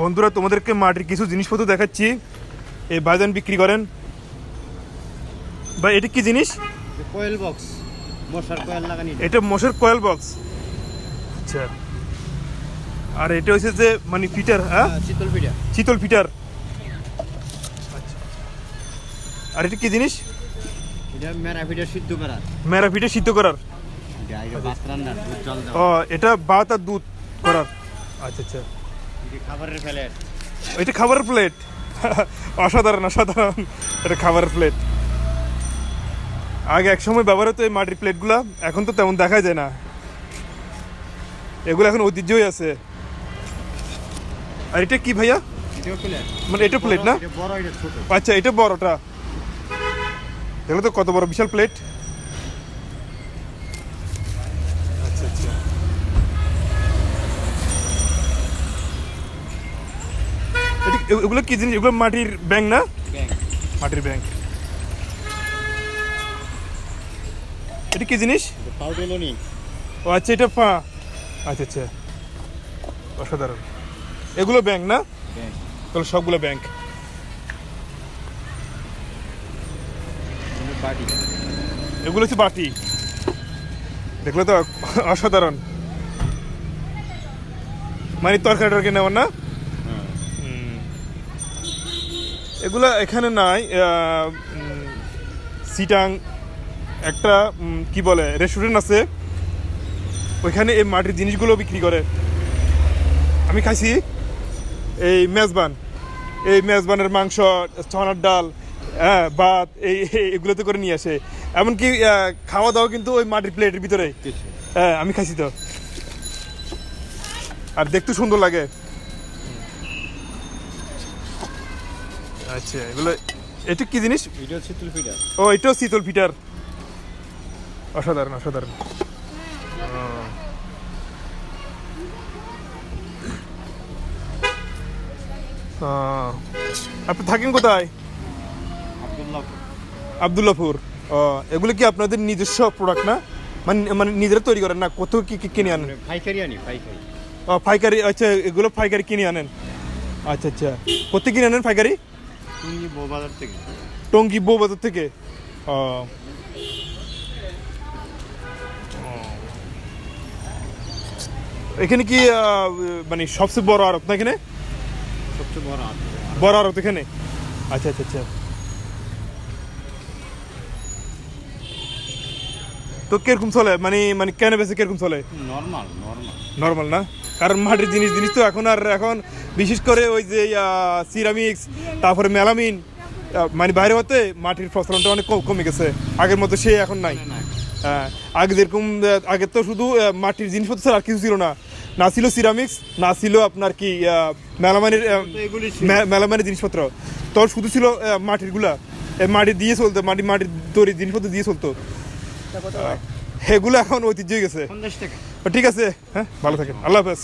বন্ধুরা তোমাদেরকে মাটির কিছু জিনিসপত্র দেখাচ্ছি। এই ভাইজান বিক্রি করেন। ভাই এটা কি জিনিস? কোয়েল বক্স মশার কোয়েল লাগানি। এটা মোষের কয়েল বক্স আচ্ছা। আর এটা হচ্ছে যে মানে ফিটার হ্যাঁ? শীতল পিঠা শীতল ফিটার। আচ্ছা। আর এটা কি জিনিস? এটা মেরা পিঠা সিদ্ধ করার। মেরা ফিটে সিদ্ধ করার। ও এটা ভাত আর দুধ করার। আচ্ছা আচ্ছা। খাবারের প্লেট। এটা খাবারের প্লেট। অসাধারণ অসাধারণ। এটা খাবারের প্লেট। আগে এক সময় ব্যবহার হতো এই মাটির প্লেটগুলো এখন তো তেমন দেখা যায় না। এগুলো এখন ঐতিহ্যই আছে। আর এটা কি ভাইয়া? মানে এটা প্লেট না? আচ্ছা এটা বড়টা। দেখল তো কত বড় বিশাল প্লেট আচ্ছা আচ্ছা এটা- এ- এগুলো কি জিনিস? এগুলো মাটির ব্যাংক না? মাটির ব্যাংক। এটা কি জিনিস? পাউডেলনি ও আচ্ছা এটা পা আচ্ছা আচ্ছা। অসাধারণ। এগুলো ব্যাংক না? তাহলে সবগুলো ব্যাংক। বাটি। এগুলো হচ্ছে বাটি। দেখলে তো অসাধারণ। মানে তরকারি টরকারি নেওয়ার না? এগুলো এখানে নাই সিটাং একটা কি বলে রেস্টুরেন্ট আছে। ওইখানে এই মাটির জিনিসগুলো বিক্রি করে। আমি খাইছি এই মেজবান এই মেজবানের মাংস চনার ডাল হ্যাঁ ভাত এই এই- এগুলোতে করে নিয়ে আসে। এমনকি খাওয়া দাওয়া কিন্তু ওই মাটির প্লেটের ভিতরে। হ্যাঁ আমি খাইছি তো। আর দেখতে সুন্দর লাগে। আচ্ছা এগুলো এটা কি জিনিস? এটা শীতল পিঠা ও এটাও শীতল ফিটার অসাধারণ অসাধারণ। আপনি থাকেন কোথায়? আবদুল্লাপুর ও এগুলো কি আপনাদের নিজস্ব প্রোডাক্ট না? মানে মানে নিজেরা তৈরি করেন না? কত কি কি কিনে আনেন? পাইকারি আনি পাইকারি। ও, পাইকারি আচ্ছা এগুলো পাইকারি কিনে আনেন। আচ্ছা আচ্ছা। কত কিনে আনেন পাইকারি? থেকে। টঙ্গি বৌবাজার থেকে? ও ও। এখানে কি মানে সবচেয়ে বড় আড়ত না এখানে? সবচেয়ে বড় আছে বড় আড়ত এখানে? আচ্ছা আচ্ছা আচ্ছা। তো কীরকম চলে? মানে মানে কেন বেশি কীরকম চলে? নর্মাল নর্মাল নর্মাল না? কারণ মাটির জিনিস জিনিস তো এখন আর এখন বিশেষ করে ওই যে সিরামিক্স তারপরে মেলামিন মানে বাইরে হতে মাটির ফসলনটা অনেক কমে গেছে। আগের মতো সে এখন নাই। হ্যাঁ, আগে যেরকম আগে তো শুধু মাটির জিনিসপত্র আর কিছু ছিল না। না ছিল সিরামিক্স না ছিল আপনার কি মেলামানের মেলামানের জিনিসপত্র। তো শুধু ছিল মাটিরগুলা মাটি দিয়ে চলতো মাটি মাটির তৈরি জিনিসপত্র দিয়ে চলতো। এগুলো এখন ঐতিহ্য হয়ে গেছে ঠিক আছে হ্যাঁ ভালো থাকেন। আল্লাহ হাফেজ।